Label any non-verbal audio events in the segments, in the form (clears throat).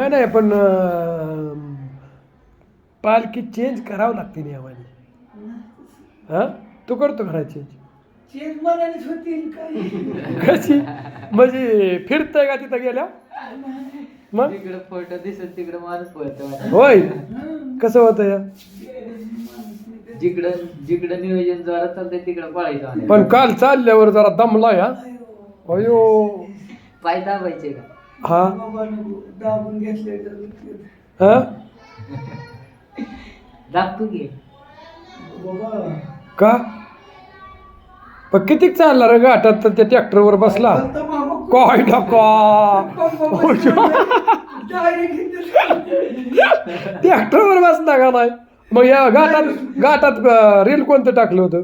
नाही नाही पण अं, पालखी चेंज करावं लागते नियमाने हा? तू करतो घरा चेंज चेंज मनानेच होतील काय कशी? म्हणजे फिरतंय का तिथं गेल्या मग? तिकडे फोटो दिसत तिकडे माणूस पळतो होय? कसं होतं या जिकडं जिकडं नियोजन जोरात चालतंय तिकडं पळायचं. पण काल चालल्यावर जरा दमला या. अयो. पाय दाबायचे का? हा? दाबून घेतले हा? दाबतो की. बाबा का? पण किती चालला रे घाटात? तर त्या ट्रॅक्टरवर बसला. काय नका? ट्रॅक्टरवर (laughs) बसला का नाही? मग या घाटात घाटात रील कोणतं टाकलं होतं?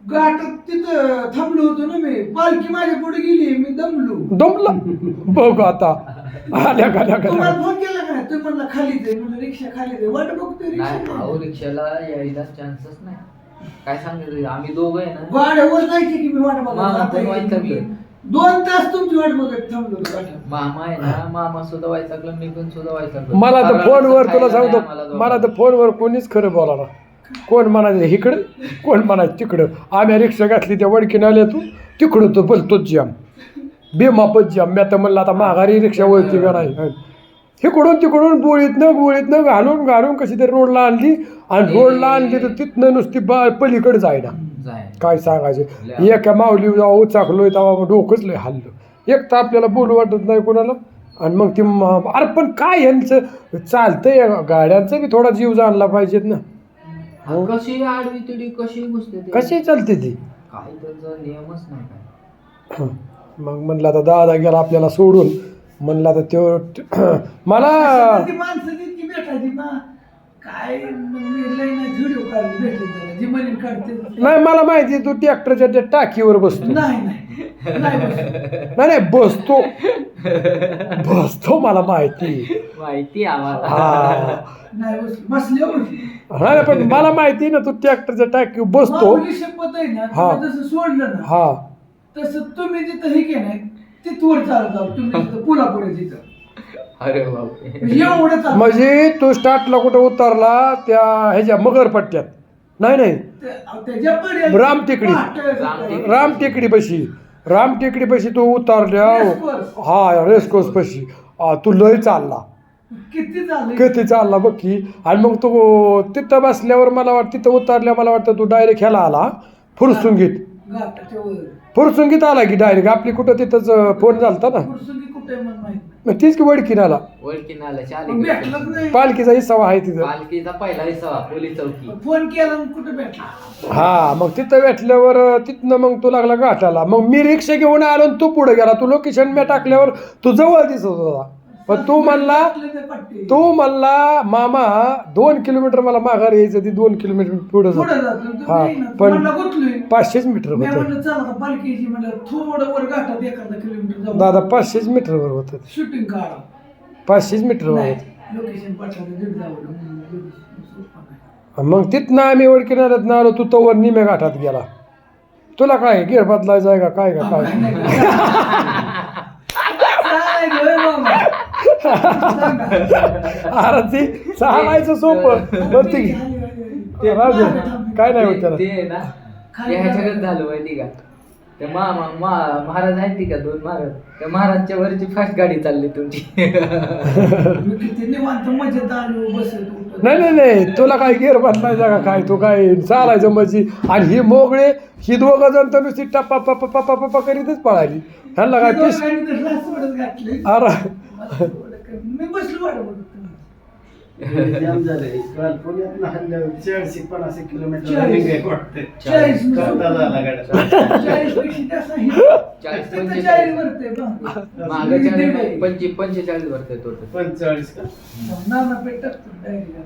गाठात तिथं थांबलो होतो ना मी. पालखी माझ्या पुढे गेली मी दमलो. दमला? बघ आता. आल्या गाल्या तुम्हाला गाल्या फोन केला का? तुम्ही म्हणला खाली दे. म्हणलं रिक्षा खाली दे. वाट बघतोय नाही रिक्षा भाऊ रिक्षाला यायला चान्सच नाही. काय सांगितलं आम्ही दोघं आहे ना. गाड्यावर जायची की मी वाट बघत मामा पण. दोन तास तुमची वाट बघत थांबलो होतो. गाठात. मामा आहे ना मामा सुद्धा व्हायचा मी पण सुद्धा व्हायचा मला तर फोनवर तुला सांगतो. मला तर फोनवर कोणीच खरं बोलाना कोण म्हणायचं इकडं कोण म्हणायचं तिकडं? आम्ही रिक्षा घातली त्या वडकीन आल्या तू तिकडं तो बोलतोच जाम. बेमापच जाम. मी आता म्हणलं आता माघारी रिक्षा वळती का नाही? इकडून तिकडून बोळीतनं बोळीतनं घालून घालून कशी तरी रोडला आणली. आणि रोडला आणली तर तिथनं नुसती बा पलीकडे जायना. जाय. काय सांगायचं? एका माऊली जेव्हा उचाकलोय तेव्हा मग डोकंच लय हल्लं. एक तर आपल्याला बोलू वाटत नाही कोणाला. आणि मग ती अरे पण काय यांचं? चालतंय गाड्यांचा बी थोडा जीव जाणला पाहिजेत ना. हो. कशी आडवी तिडी कशी घुसते ते? कशी चालते ती? काही त्यांचा नियमच नाही काय. मग म्हणलं आता दादा गेला आपल्याला सोडून. म्हणलं आता तो (clears throat) मला ती माणसं तितकी भेटायची ना काय मग मी लई नाही व्हिडिओ काढले भेटले त्याला. जी म्हणेन काढते नाही मला माहिती आहे, तू ट्रॅक्टरच्या त्या टाकीवर बसतो. नाही नाही. नाही बसत. नाही नाही बसतो. बसतो मला माहिती. माहिती आम्हाला. हा. नाही बसली बसले बसली नाही पण मला माहिती आहे ना तू ट्रॅक्टरच्या टाकीवर बसतो. माऊली शपथ आहे ना हा. तुम्ही जसं सोडलं ना हा. तसं तुम्ही जिथं हे तिथवर चालत जाऊ. तुम्ही तिथं पुलापुढे तिथं अरे बापरे. एवढं चालत. म्हणजे तो स्टार्टला कुठं उतरला त्या ह्याच्या मगरपट्ट्यात. नाही नाही. त्याच्या पर्यंत राम टेकडी. राम टेकडी. राम टेकडी पशी. राम टेकडी पशी तो उतरल्या. रेसकोर्स. हा रेसकोर्स पशी. आ, तू लय चालला. किती चालला बघ की. आणि मग तो तिथं बसल्यावर मला वाटतं तिथं उतरल्या मला वाटतं तू डायरेक्ट ह्याला आला. फुरसुंगीत. फुरसुंगीत आला की डायरेक्ट आपली कुठं तिथंच फोन झालता ना. पुरसुंगी कुठे आहे मला माहीत नाही. मग तीच की वडकीन आला. पालखीचा हिस्सा आहे तिथं. पालखीचा पहिला हिस्सा पोलीस चौकी. फोन केला मग कुठे भेटला? हा मग तिथं भेटल्यावर तिथनं मग तू लागला घाटाला. मग मी रिक्षा घेऊन आलो आणि तू पुढे गेला. तू लोकेशन मी टाकल्यावर तू जवळ दिसत होता. पण तू म्हणला ते म्हणला मामा दोन किलोमीटर मला माघार यायचं ती दोन किलोमीटर पुढे पुढे जात हा, नाही ना. पण- गुंतलोय. पाचशेच मीटर मी होतं. म्हणलं चला आता पालखीची म्हणलं थोडं वर घाटात एखादा किलोमीटर जाऊ. दादा पाचशेच मीटरवर होतं शूटिंग काढा. पाचशेच मीटरवर नाही होतं. लोकेशन पाठवलं दीड जावं मग तिथनं आम्ही वडकिनाऱ्यात आलो तू तोवर निम्या घाटात गेला. तुला काय गिर बदलायचं आहे का काय का काय? अरे ती चालायचं सोपं. पण ती राहू दे. काय नाही होत ते- त्याला. ते आहे ना. ते ह्याच्याकडे झालं माहिती का ते मामा मा महाराज आहेत ती का दोन महाराज? त्या महाराजच्या वरची फास्ट गाडी चालली तुमची. किती निवांत मजेत आलो बसत उठत. नाही नाही नाही. तुला काय गिर बदलायचा का? काय तू काय चालायचं म्हणजे? आणि ही मोगळे ही दोघं जण तर नुसती टप्पा पप्पा पप्पा पप्पा करीतच पळाली. ह्यांना काय पिस घातली. अरे. मी बसलो वाट बघत जाम झालंय काल पुण्यातनं हल्ल्यावर चारशे पन्नास किलोमीटर चाळीस. running record ते. चाळीस करता झाला गाड्या. चाळीस जास्त. चाळीस पंचेचाळीस. चाळीस वरती बा. पंचेचाळीस वरती होतं पंचेचाळीस का नाना पेट टाकतो डायरीला.